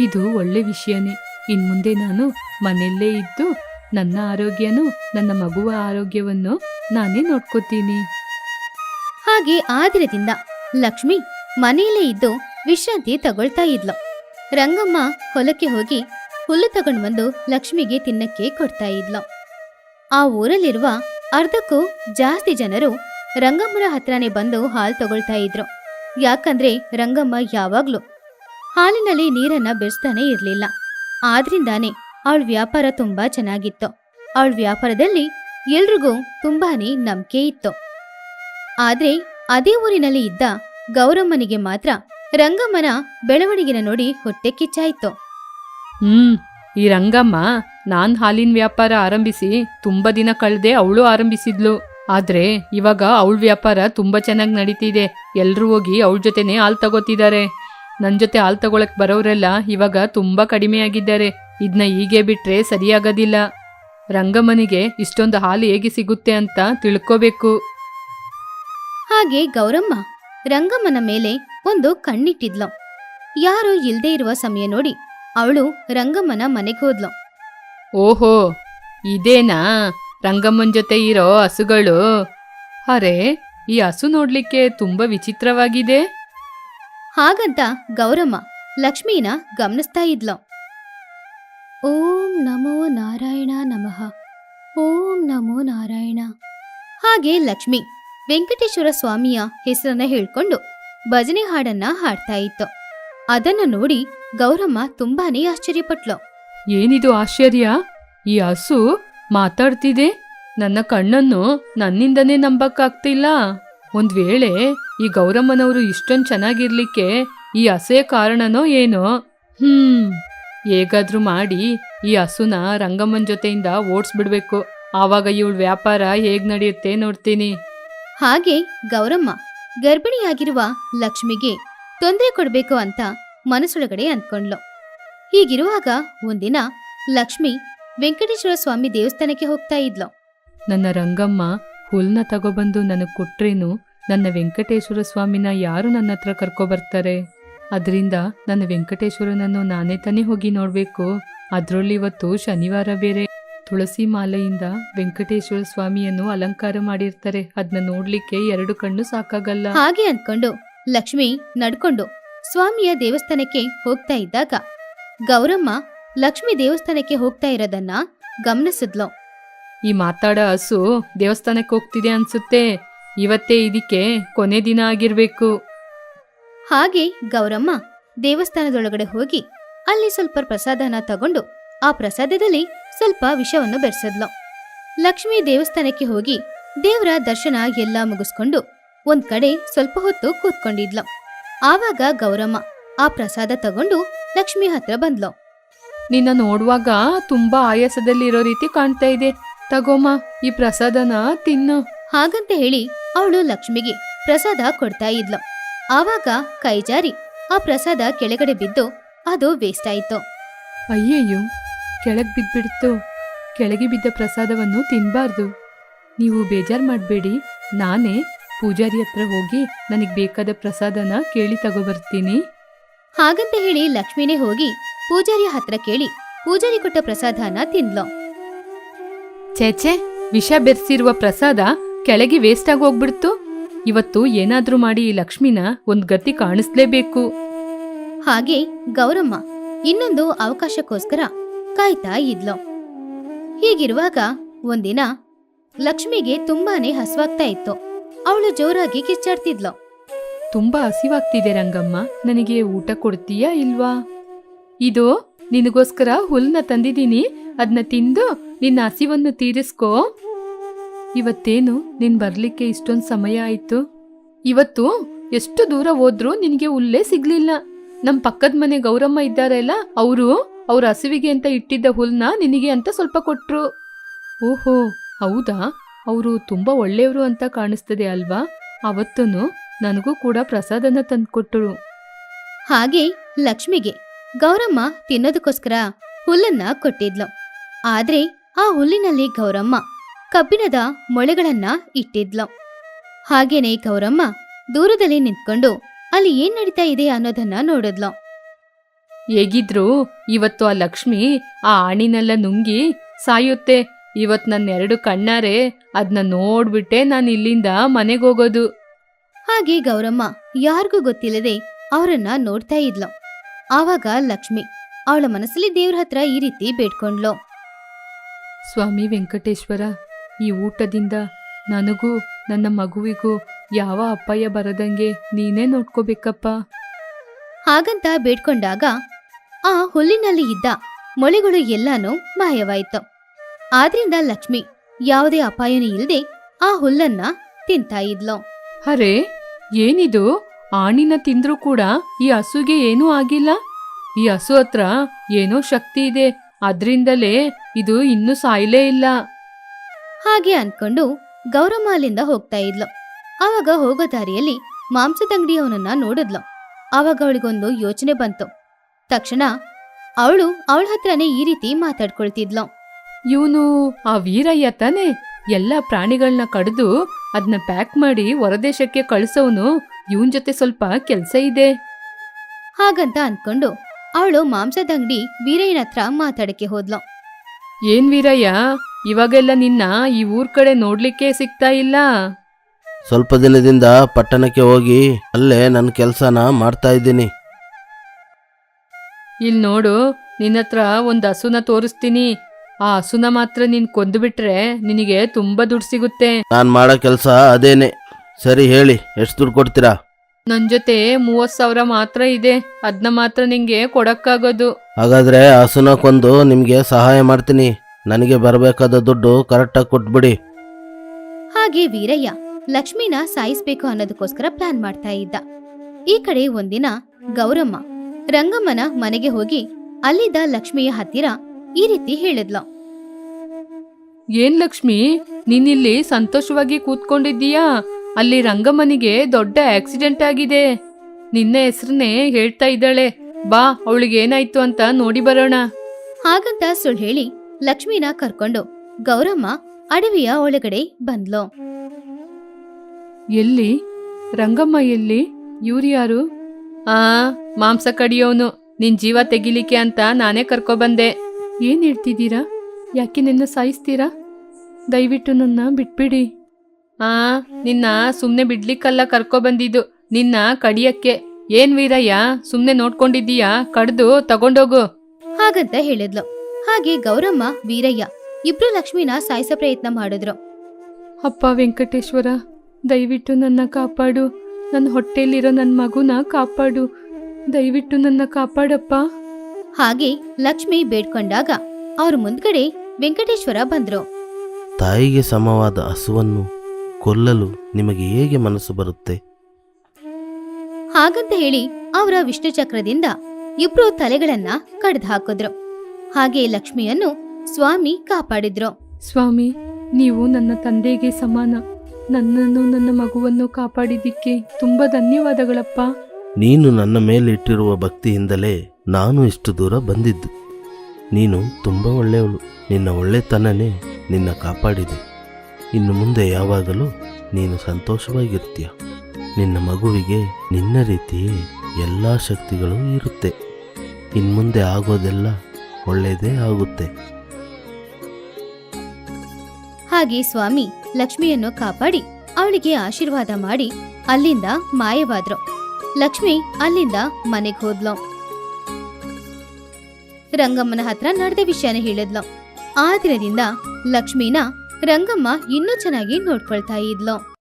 ಇದು ಒಳ್ಳೆ ವಿಷಯನೇ. ಇನ್ ಮುಂದೆ ನಾನು ಮನೆಯಲ್ಲೇ ಇದ್ದು ನನ್ನ ಆರೋಗ್ಯನು ನನ್ನ ಮಗುವ ಆರೋಗ್ಯವನ್ನು ನಾನೇ ನೋಡ್ಕೋತೀನಿ. ಹಾಗೆ ಆ ದಿನದಿಂದ ಲಕ್ಷ್ಮಿ ಮನೆಯಲ್ಲೇ ಇದ್ದು ವಿಶ್ರಾಂತಿ ತಗೊಳ್ತಾ ಇದ್ಲು. ರಂಗಮ್ಮ ಹೊಲಕ್ಕೆ ಹೋಗಿ ಹುಲ್ಲು ತಗೊಂಡು ಬಂದು ಲಕ್ಷ್ಮಿಗೆ ತಿನ್ನಕ್ಕೆ ಕೊಡ್ತಾ ಇದ್ಲು. ಆ ಊರಲ್ಲಿರುವ ಅರ್ಧಕ್ಕೂ ಜಾಸ್ತಿ ಜನರು ರಂಗಮ್ಮರ ಹತ್ರನೇ ಬಂದು ಹಾಲು ತಗೊಳ್ತಾ ಇದ್ರು. ಯಾಕಂದ್ರೆ ರಂಗಮ್ಮ ಯಾವಾಗ್ಲೂ ಹಾಲಿನಲ್ಲಿ ನೀರನ್ನ ಬೆರೆಸ್ತಾನೆ ಇರಲಿಲ್ಲ. ಆದ್ರಿಂದಾನೇ ಅವಳ ವ್ಯಾಪಾರ ತುಂಬಾ ಚೆನ್ನಾಗಿತ್ತು. ಅವಳ ವ್ಯಾಪಾರದಲ್ಲಿ ಎಲ್ರಿಗೂ ತುಂಬಾನೇ ನಂಬಿಕೆ ಇತ್ತು. ಆದ್ರೆ ಅದೇ ಊರಿನಲ್ಲಿ ಇದ್ದ ಗೌರಮ್ಮನಿಗೆ ಮಾತ್ರ ರಂಗಮ್ಮನ ಬೆಳವಣಿಗೆನ ನೋಡಿ ಹೊಟ್ಟೆ ಕಿಚ್ಚಾಯಿತು. ಹ್ಮ್, ಈ ರಂಗಮ್ಮ ನಾನ್ ಹಾಲಿನ ವ್ಯಾಪಾರ ಆರಂಭಿಸಿ ತುಂಬಾ ದಿನ ಕಳೆದೆ ಅವಳು ಆರಂಭಿಸಿದ್ಲು. ಆದ್ರೆ ಇವಾಗ ಅವಳ ವ್ಯಾಪಾರ ತುಂಬಾ ಚೆನ್ನಾಗಿ ನಡೀತಿದೆ. ಎಲ್ರೂ ಹೋಗಿ ಅವಳ ಜೊತೆನೆ ಹಾಲ್ ತಗೋತಿದ್ದಾರೆ. ನನ್ ಜೊತೆ ಹಾಲ್ ತಗೊಳಕ್ ಬರೋರೆಲ್ಲ ಇವಾಗ ತುಂಬಾ ಕಡಿಮೆ ಆಗಿದ್ದಾರೆ. ಇದನ್ನ ಹೀಗೆ ಬಿಟ್ರೆ ಸರಿಯಾಗೋದಿಲ್ಲ. ರಂಗಮ್ಮನಿಗೆ ಇಷ್ಟೊಂದು ಹಾಲು ಹೇಗೆ ಸಿಗುತ್ತೆ ಅಂತ ತಿಳ್ಕೋಬೇಕು. ಹಾಗೆ ಗೌರಮ್ಮ ರಂಗಮ್ಮನ ಮೇಲೆ ಒಂದು ಕಣ್ಣಿಟ್ಟಿದ್ಲು. ಯಾರು ಇಲ್ದೇ ಇರುವ ಸಮಯ ನೋಡಿ ಅವಳು ರಂಗಮ್ಮನ ಮನೆಗೆ ಹೋದ್ಲು. ಓಹೋ ಇದೇನಾ? ರಂಗಮ್ಮನ ಜೊತೆ ಇರೋ ಹಸುಗಳು? ಅರೆ ಈ ಹಸು ನೋಡ್ಲಿಕ್ಕೆ ತುಂಬಾ ವಿಚಿತ್ರವಾಗಿದೆ. ಹಾಗಂತ ಗೌರಮ್ಮ ಲಕ್ಷ್ಮೀನ ಗಮನಿಸ್ತಾ ಇದ್ಲು. ಓಂ ನಮೋ ನಾರಾಯಣ ನಮಃ. ಓಂ ನಮೋ ನಾರಾಯಣ. ಹಾಗೆ ಲಕ್ಷ್ಮಿ ವೆಂಕಟೇಶ್ವರ ಸ್ವಾಮಿಯ ಹೆಸರನ್ನ ಹೇಳ್ಕೊಂಡು ಭಜನೆ ಹಾಡನ್ನ ಹಾಡ್ತಾ ಇತ್ತು. ಅದನ್ನ ನೋಡಿ ಗೌರಮ್ಮ ತುಂಬಾನೇ ಆಶ್ಚರ್ಯಪಟ್ಲು. ಏನಿದು ಆಶ್ಚರ್ಯ? ಈ ಹಸು ಮಾತಾಡ್ತಿದೆ. ನನ್ನ ಕಣ್ಣನ್ನು ನನ್ನಿಂದನೇ ನಂಬಕ್ಕಾಗ್ತಿಲ್ಲ. ಒಂದ್ ವೇಳೆ ಈ ಗೌರಮ್ಮನವರು ಇಷ್ಟೊಂದು ಚೆನ್ನಾಗಿರ್ಲಿಕ್ಕೆ ಈ ಹಸೆಯ ಕಾರಣನೋ ಏನೋ? ಹ್ಮ್. ಹೇಗಾದ್ರೂ ಮಾಡಿ ಈ ಹಸುನ ರಂಗಮ್ಮನ್ ಜೊತೆಯಿಂದ ಓಡಿಸ್ಬಿಡ್ಬೇಕು. ಆವಾಗ ಇವಳ ವ್ಯಾಪಾರ ಹೇಗ್ ನಡೆಯುತ್ತೆ ನೋಡ್ತೀನಿ. ಹಾಗೆ ಗೌರಮ್ಮ, ಗರ್ಭಿಣಿಯಾಗಿರುವ ಲಕ್ಷ್ಮಿಗೆ ತೊಂದರೆ ಕೊಡಬೇಕು ಅಂತ ಮನಸ್ಸೊಳಗಡೆ ಅಂದ್ಕೊಂಡ್ಲು ಹೀಗಿರುವಾಗ ಒಂದಿನ ಲಕ್ಷ್ಮಿ ವೆಂಕಟೇಶ್ವರ ಸ್ವಾಮಿ ದೇವಸ್ಥಾನಕ್ಕೆ ಹೋಗ್ತಾ ಇದ್ಲು. ನನ್ನ ರಂಗಮ್ಮ, ಹುಲ್ನ ತಗೊಬಂದು ನನಗೆ ಕೊಟ್ರೇನು ನನ್ನ ವೆಂಕಟೇಶ್ವರ ಸ್ವಾಮಿನ ಯಾರು ನನ್ನ ಹತ್ರ ಕರ್ಕೊಬರ್ತಾರೆ ಅದರಿಂದ ನನ್ನ ವೆಂಕಟೇಶ್ವರನನ್ನು ನಾನೇ ತಾನೇ ಹೋಗಿ ನೋಡಬೇಕು. ಅದರಲ್ಲಿ ಇವತ್ತು ಶನಿವಾರ ಬೇರೆ. ತುಳಸಿ ಮಾಲೆಯಿಂದ ವೆಂಕಟೇಶ್ವರ ಸ್ವಾಮಿಯನ್ನು ಅಲಂಕಾರ ಮಾಡಿರ್ತಾರೆ. ಅದನ್ನ ನೋಡ್ಲಿಕ್ಕೆ ಎರಡು ಕಣ್ಣು ಸಾಕಾಗಲ್ಲ. ಹಾಗೆ ಅನ್ಕೊಂಡು ಲಕ್ಷ್ಮಿ ನಡ್ಕೊಂಡು ಸ್ವಾಮಿಯ ದೇವಸ್ಥಾನಕ್ಕೆ ಹೋಗ್ತಾ ಇದ್ದಾಗ ಗೌರಮ್ಮ ಲಕ್ಷ್ಮಿ ದೇವಸ್ಥಾನಕ್ಕೆ ಹೋಗ್ತಾ ಇರೋದನ್ನ ಗಮನಿಸಿದ್ಲು. ಈ ಮಾತಾಡೋ ಹಸು ದೇವಸ್ಥಾನಕ್ಕೆ ಹೋಗ್ತಿದೆ ಅನ್ಸುತ್ತೆ. ಇವತ್ತೇ ಇದಕ್ಕೆ ಕೊನೆ ದಿನ ಆಗಿರ್ಬೇಕು. ಹಾಗೆ ಗೌರಮ್ಮ ದೇವಸ್ಥಾನದೊಳಗಡೆ ಹೋಗಿ ಅಲ್ಲಿ ಸ್ವಲ್ಪ ಪ್ರಸಾದನ ತಗೊಂಡು ಆ ಪ್ರಸಾದದಲ್ಲಿ ಸ್ವಲ್ಪ ವಿಷವನ್ನು ಬೆರೆಸಿದ್ಲು. ಲಕ್ಷ್ಮಿ ದೇವಸ್ಥಾನಕ್ಕೆ ಹೋಗಿ ದೇವರ ದರ್ಶನ ಎಲ್ಲ ಮುಗಿಸ್ಕೊಂಡು ಒಂದ್ ಕಡೆ ಸ್ವಲ್ಪ ಹೊತ್ತು ಕೂತ್ಕೊಂಡಿದ್ಲು. ಆವಾಗ ಗೌರಮ್ಮ ಆ ಪ್ರಸಾದ ತಗೊಂಡು ಲಕ್ಷ್ಮಿ ಹತ್ರ ಬಂದ್ಲು. ನಿನ್ನ ನೋಡುವಾಗ ತುಂಬಾ ಆಯಾಸದಲ್ಲಿ ಇರೋ ರೀತಿ ಕಾಣ್ತಾ ಇದೆ. ತಗೋಮ ಈ ಪ್ರಸಾದನ ತಿನ್ನು. ಹಾಗಂತ ಹೇಳಿ ಅವಳು ಲಕ್ಷ್ಮಿಗೆ ಪ್ರಸಾದ ಕೊಡ್ತಾ ಇದ್ಲು. ಆವಾಗ ಕೈಜಾರಿ ಆ ಪ್ರಸಾದ ಕೆಳಗಡೆ ಬಿದ್ದು ಅದು ವೇಸ್ಟ್ ಆಯ್ತು. ಅಯ್ಯಯ್ಯೋ ಕೆಳಗ್ ಬಿದ್ದುಬಿಡ್ತು. ಕೆಳಗೆ ಬಿದ್ದ ಪ್ರಸಾದವನ್ನು ತಿನ್ನಬಾರ್ದು ನೀವು ಬೇಜಾರು ಮಾಡಬೇಡಿ. ನಾನೇ ಪೂಜಾರಿ ಹತ್ರ ಹೋಗಿ ನನಗೆ ಬೇಕಾದ ಪ್ರಸಾದನ ಕೇಳಿ ತಗೋಬರ್ತೀನಿ. ಹಾಗಂತ ಹೇಳಿ ಲಕ್ಷ್ಮೀನೇ ಹೋಗಿ ಪೂಜಾರಿ ಹತ್ರ ಕೇಳಿ ಪೂಜಾರಿ ಕೊಟ್ಟ ಪ್ರಸಾದನ ತಿಂದ್ಲು. ಚೇಚೆ ವಿಷ ಬೆರೆಸಿರುವ ಪ್ರಸಾದ ಕೆಳಗೆ ವೇಸ್ಟ್ ಆಗಿ ಹೋಗ್ಬಿಡ್ತು. ಇವತ್ತು ಏನಾದ್ರೂ ಮಾಡಿ ಈ ಲಕ್ಷ್ಮಿನ ಒಂದ್ ಗತಿ ಕಾಣಿಸ್ಲೇಬೇಕು. ಹಾಗೆ ಗೌರಮ್ಮ ಇನ್ನೊಂದು ಅವಕಾಶಕ್ಕೋಸ್ಕರ ಕಾಯ್ತಾ ಇದ್ಲು. ಹೀಗಿರುವಾಗ ಒಂದಿನ ಲಕ್ಷ್ಮಿಗೆ ತುಂಬಾನೇ ಹಸುವಾಗ್ತಾ ಇತ್ತು. ಅವಳು ಜೋರಾಗಿ ಕಿಚ್ಚಾಡ್ತಿದ್ಲು. ತುಂಬಾ ಹಸಿವಾಗ್ತಿದೆ ರಂಗಮ್ಮ, ನನಗೆ ಊಟ ಕೊಡ್ತೀಯಾ ಇಲ್ವಾ? ಇದು, ನಿನಗೋಸ್ಕರ ಹುಲ್ನ ತಂದಿದ್ದೀನಿ. ಅದನ್ನ ತಿಂದು ನಿನ್ನ ಹಸಿವನ್ನು ತೀರಿಸ್ಕೋ. ಇವತ್ತೇನು? ನಿನ್ ಬರ್ಲಿಕ್ಕೆ ಇಷ್ಟೊಂದು ಸಮಯ ಆಯ್ತು. ಇವತ್ತು ಎಷ್ಟು ದೂರ ಹೋದ್ರೂ ನಿನಗೆ ಹುಲ್ಲೇ ಸಿಗ್ಲಿಲ್ಲ. ನಮ್ ಪಕ್ಕದ ಮನೆ ಗೌರಮ್ಮ ಇದ್ದಾರಲ್ಲ, ಅವರು? ಅವ್ರ ಹಸಿವಿಗೆ ಅಂತ ಇಟ್ಟಿದ್ದ ಹುಲ್ನ ನಿನಗೆ ಅಂತ ಸ್ವಲ್ಪ ಕೊಟ್ರು. ಓಹೋ, ಹೌದಾ? ಅವರು ತುಂಬಾ ಒಳ್ಳೆಯವರು ಅಂತ ಕಾಣಿಸ್ತದೆ ಅಲ್ವಾ? ಅವತ್ತೂ ನನಗೂ ಕೂಡ ಪ್ರಸಾದನ ತಂದ್ಕೊಟ್ಟರು ಹಾಗೆ ಲಕ್ಷ್ಮಿಗೆ ಗೌರಮ್ಮ ತಿನ್ನೋದಕ್ಕೋಸ್ಕರ ಹುಲ್ಲನ್ನ ಕೊಟ್ಟಿದ್ಲು. ಆದ್ರೆ ಆ ಹುಲ್ಲಿನಲ್ಲಿ ಗೌರಮ್ಮ ಕಬ್ಬಿಣದ ಮೊಳೆಗಳನ್ನ ಇಟ್ಟಿದ್ಲು. ಹಾಗೇನೆ ಗೌರಮ್ಮ ದೂರದಲ್ಲಿ ನಿಂತ್ಕೊಂಡು ಅಲ್ಲಿ ಏನ್ ನಡೀತಾ ಇದೆ ಅನ್ನೋದನ್ನ ನೋಡಿದ್ಲು. ಹೇಗಿದ್ರು ಇವತ್ತು ಆ ಲಕ್ಷ್ಮಿ ಆ ಹಣಿನೆಲ್ಲ ನುಂಗಿ ಸಾಯುತ್ತೆ. ಇವತ್ ನನ್ನ ಎರಡು ಕಣ್ಣಾರೆ ಅದನ್ನ ನೋಡ್ಬಿಟ್ಟೆ ನಾನು ಇಲ್ಲಿಂದ ಮನೆಗೋಗೋದು ಹಾಗೆ ಗೌರಮ್ಮ ಯಾರಿಗೂ ಗೊತ್ತಿಲ್ಲದೆ ಅವರನ್ನ ನೋಡ್ತಾ ಇದ್ಲು. ಆವಾಗ ಲಕ್ಷ್ಮಿ ಅವಳ ಮನಸ್ಸಲ್ಲಿ ದೇವ್ರ ಹತ್ರ ಈ ರೀತಿ ಬೇಡ್ಕೊಂಡ್ಲು ಸ್ವಾಮಿ ವೆಂಕಟೇಶ್ವರ ಈ ಊಟದಿಂದ ನನಗೂ ನನ್ನ ಮಗುವಿಗೂ ಯಾವ ಅಪಾಯ ಬರದಂಗೆ ನೀನೇ ನೋಡ್ಕೋಬೇಕಪ್ಪ. ಹಾಗಂತ ಬೇಡ್ಕೊಂಡಾಗ ಆ ಹುಲ್ಲಿನಲ್ಲಿ ಇದ್ದ ಮೊಳೆಗಳು ಎಲ್ಲಾನು ಮಾಯವಾಯಿತು. ಆದ್ರಿಂದ ಲಕ್ಷ್ಮಿ ಯಾವುದೇ ಅಪಾಯನೂ ಇಲ್ಲದೆ ಆ ಹುಲ್ಲನ್ನ ತಿಂತಾ ಇದ್ಲು. ಅರೆ ಏನಿದು? ಆಣಿನ ತಿಂದ್ರೂ ಕೂಡ ಈ ಹಸುಗೆ ಏನೂ ಆಗಿಲ್ಲ? ಈ ಹಸು ಹತ್ರ ಏನೋ ಶಕ್ತಿ ಇದೆ. ಅದ್ರಿಂದಲೇ ಇದು ಇನ್ನೂ ಸಾಯ್ಲೇ ಇಲ್ಲ. ಹಾಗೆ ಅನ್ಕೊಂಡು ಗೌರಮ್ಮ ಅಲ್ಲಿಂದ ಹೋಗ್ತಾ ಇದ್ಲು. ಆವಾಗ ಹೋಗೋ ದಾರಿಯಲ್ಲಿ ಮಾಂಸದಂಗಡಿಯವನನ್ನ ನೋಡಿದ್ಲು. ಆವಾಗ ಅವಳಿಗೊಂದು ಯೋಚನೆ ಬಂತು. ತಕ್ಷಣ ಅವಳು ಅವಳ ಹತ್ರನೇ ಈ ರೀತಿ ಮಾತಾಡ್ಕೊಳ್ತಿದ್ಲು. ಇವನು ಆ ವೀರಯ್ಯ ತಾನೆ? ಎಲ್ಲ ಪ್ರಾಣಿಗಳನ್ನ ಕಡಿದು ಅದನ್ನ ಪ್ಯಾಕ್ ಮಾಡಿ ಹೊರದೇಶಕ್ಕೆ ಕಳಿಸೋನು ಇವನ್ ಜೊತೆ ಸ್ವಲ್ಪ ಕೆಲಸ ಇದೆ. ಹಾಗಂತ ಅನ್ಕೊಂಡು ಅವಳು ಮಾಂಸದಂಗಡಿ ವೀರಯ್ಯನ ಹತ್ರ ಮಾತಾಡಕ್ಕೆ ಹೋದ್ಲು. ಏನ್ ವೀರಯ್ಯ? ಇವಾಗೆಲ್ಲ ನಿನ್ನ ಈ ಊರ್ ಕಡೆ ನೋಡ್ಲಿಕ್ಕೆ ಸಿಗ್ತಾ ಇಲ್ಲ? ಸ್ವಲ್ಪ ದಿನದಿಂದ ಪಟ್ಟಣಕ್ಕೆ ಹೋಗಿ ಅಲ್ಲೇ ನನ್ನ ಕೆಲಸನ ಮಾಡ್ತಾ ಇದ್ದೀನಿ. ಇಲ್ ನೋಡು ನಿನ್ನತ್ರ ಒಂದು ಹಸುನ ತೋರಿಸ್ತೀನಿ. ಆ ಹಸುನ ಮಾತ್ರ ನೀನ್ ಕೊಂದುಬಿಟ್ರೆ ನಿನಗೆ ತುಂಬಾ ದುಡ್ಡು ಸಿಗುತ್ತೆ. ನಾನು ಮಾಡೋ ಕೆಲಸ ಅದೇನೆ. ಸರಿ ಹೇಳಿ ಎಷ್ಟು ದುಡ್ಡು ಕೊಡ್ತೀರಾ? ನನ್ ಜೊತೆ ಮೂವತ್ ಸಾವಿರ ಮಾತ್ರ ಇದೆ. ಅದನ್ನ ಮಾತ್ರ ನಿಂಗೆ ಕೊಡಕ್ಕಾಗೋದು. ಹಾಗಾದ್ರೆ ಹಸುನ ಕೊಂದು ನಿಮಗೆ ಸಹಾಯ ಮಾಡ್ತೀನಿ. ನನಗೆ ಬರಬೇಕಾದ ದುಡ್ಡು ಕರೆಕ್ಟಾಗಿ ಕೊಟ್ಬಿಡಿ. ಹಾಗೆ ವೀರಯ್ಯ ಲಕ್ಷ್ಮಿನ ಸಾಯಿಸ್ಬೇಕು ಅನ್ನೋದಕ್ಕೋಸ್ಕರ ಪ್ಲಾನ್ ಮಾಡ್ತಾ ಇದ್ದ. ಈ ಕಡೆ ಒಂದಿನ ಗೌರಮ್ಮ ರಂಗಮ್ಮನ ಮನೆಗೆ ಹೋಗಿ ಅಲ್ಲಿದ್ದ ಲಕ್ಷ್ಮಿಯ ಹತ್ತಿರ ಈ ರೀತಿ ಹೇಳಿದ್ಲು. ಏನ್ ಲಕ್ಷ್ಮಿ ನೀನಿಲ್ಲಿ ಸಂತೋಷವಾಗಿ ಕೂತ್ಕೊಂಡಿದ್ದೀಯಾ? ಅಲ್ಲಿ ರಂಗಮ್ಮನಿಗೆ ದೊಡ್ಡ ಆಕ್ಸಿಡೆಂಟ್ ಆಗಿದೆ. ನಿನ್ನ ಹೆಸರನ್ನೇ ಹೇಳ್ತಾ ಇದ್ದಾಳೆ. ಬಾ ಅವಳಿಗೆ ಏನಾಯ್ತು ಅಂತ ನೋಡಿ ಬರೋಣ. ಹಾಗಂತ ಸುಳ್ಳು ಹೇಳಿ ಲಕ್ಷ್ಮಿನ ಕರ್ಕೊಂಡು ಗೌರಮ್ಮ ಅಡವಿಯ ಒಳಗಡೆ ಬಂದ್ಲು. ಎಲ್ಲಿ? ರಂಗಮ್ಮ ಎಲ್ಲಿ? ಇವ್ರು ಯಾರು? ಆ ಮಾಂಸ ಕಡಿಯೋನು ನಿನ್ ಜೀವ ತೆಗಿಲಿಕ್ಕೆ ಅಂತ ನಾನೇ ಕರ್ಕೊಬಂದೆ. ಏನ್ ಹೇಳ್ತಿದ್ದೀರಾ? ಯಾಕೆ ನಿನ್ನ ಸಾಯಿಸ್ತೀರಾ? ದಯವಿಟ್ಟು ನನ್ನ ಬಿಟ್ಬಿಡಿ. ಆ ನಿನ್ನ ಸುಮ್ನೆ ಬಿಡ್ಲಿಕ್ಕಲ್ಲ ಕರ್ಕೊಬಂದಿದ್ದು ನಿನ್ನ ಕಡಿಯಕ್ಕೆ. ಏನ್ ವೀರಯ್ಯ ಸುಮ್ನೆ ನೋಡ್ಕೊಂಡಿದ್ದೀಯಾ? ಕಡ್ದು ತಗೊಂಡೋಗು. ಹಾಗಂತ ಹೇಳಿದ್ಲು. ಹಾಗೆ ಗೌರಮ್ಮ ವೀರಯ್ಯ ಇಬ್ರು ಲಕ್ಷ್ಮಿನ ಸಾಯಿಸೋ ಪ್ರಯತ್ನ ಮಾಡಿದ್ರು. ಅಪ್ಪ ವೆಂಕಟೇಶ್ವರ ದಯವಿಟ್ಟು ನನ್ನ ಕಾಪಾಡು. ನನ್ನ ಹೊಟ್ಟೆಯಲ್ಲಿರೋ ನನ್ನ ಮಗುನ ಕಾಪಾಡು. ದಯವಿಟ್ಟು ನನ್ನ ಕಾಪಾಡಪ್ಪ. ಹಾಗೆ ಲಕ್ಷ್ಮಿ ಬೇಡ್ಕೊಂಡಾಗ ಅವ್ರ ಮುಂದ್ಗಡೆ ವೆಂಕಟೇಶ್ವರ ಬಂದ್ರು. ತಾಯಿಗೆ ಸಮವಾದ ಹಸುವನ್ನು ಕೊಲ್ಲಲು ನಿಮಗೆ ಹೇಗೆ ಮನಸ್ಸು ಬರುತ್ತೆ? ಹಾಗಂತ ಹೇಳಿ ಅವರ ವಿಷ್ಣು ಚಕ್ರದಿಂದ ಇಬ್ರು ತಲೆಗಳನ್ನ ಕಡ್ದು ಹಾಕಿದ್ರು. ಹಾಗೆ ಲಕ್ಷ್ಮಿಯನ್ನು ಸ್ವಾಮಿ ಕಾಪಾಡಿದ್ರು. ಸ್ವಾಮಿ ನೀವು ನನ್ನ ತಂದೆಗೆ ಸಮಾನ. ನನ್ನನ್ನು ನನ್ನ ಮಗುವನ್ನು ಕಾಪಾಡಿದ್ದಕ್ಕೆ ತುಂಬಾ ಧನ್ಯವಾದಗಳಪ್ಪ. ನೀನು ನನ್ನ ಮೇಲೆ ಇಟ್ಟಿರುವ ಭಕ್ತಿಯಿಂದಲೇ ನಾನು ಇಷ್ಟು ದೂರ ಬಂದಿದ್ದು. ನೀನು ತುಂಬ ಒಳ್ಳೆಯವಳು. ನಿನ್ನ ಒಳ್ಳೆತನನೇ ನಿನ್ನ ಕಾಪಾಡಿದೆ. ಇನ್ನು ಮುಂದೆ ಯಾವಾಗಲೂ ನೀನು ಸಂತೋಷವಾಗಿರ್ತೀಯ. ನಿನ್ನ ಮಗುವಿಗೆ ನಿನ್ನ ರೀತಿಯೇ ಎಲ್ಲ ಶಕ್ತಿಗಳು ಇರುತ್ತೆ. ಇನ್ಮುಂದೆ ಆಗೋದೆಲ್ಲ ಒಳ್ಳೆಯದೇ ಆಗುತ್ತೆ. ಹಾಗೆ ಸ್ವಾಮಿ ಲಕ್ಷ್ಮಿಯನ್ನು ಕಾಪಾಡಿ, ಅವಳಿಗೆ ಆಶೀರ್ವಾದ ಮಾಡಿ, ಅಲ್ಲಿಂದ ಮಾಯವಾದ್ರು. ಲಕ್ಷ್ಮಿ ಅಲ್ಲಿಂದ ಮನೆಗೆ ಹೋದ್ಲು. ರಂಗಮ್ಮನ ಹತ್ರ ನಡೆದ ವಿಷಯನ ಹೇಳಿದ್ಲು. ಆ ದಿನದಿಂದ ಲಕ್ಷ್ಮಿನ ರಂಗಮ್ಮ ಇನ್ನೂ ಚೆನ್ನಾಗಿ ನೋಡ್ಕೊಳ್ತಾ ಇದ್ಲು.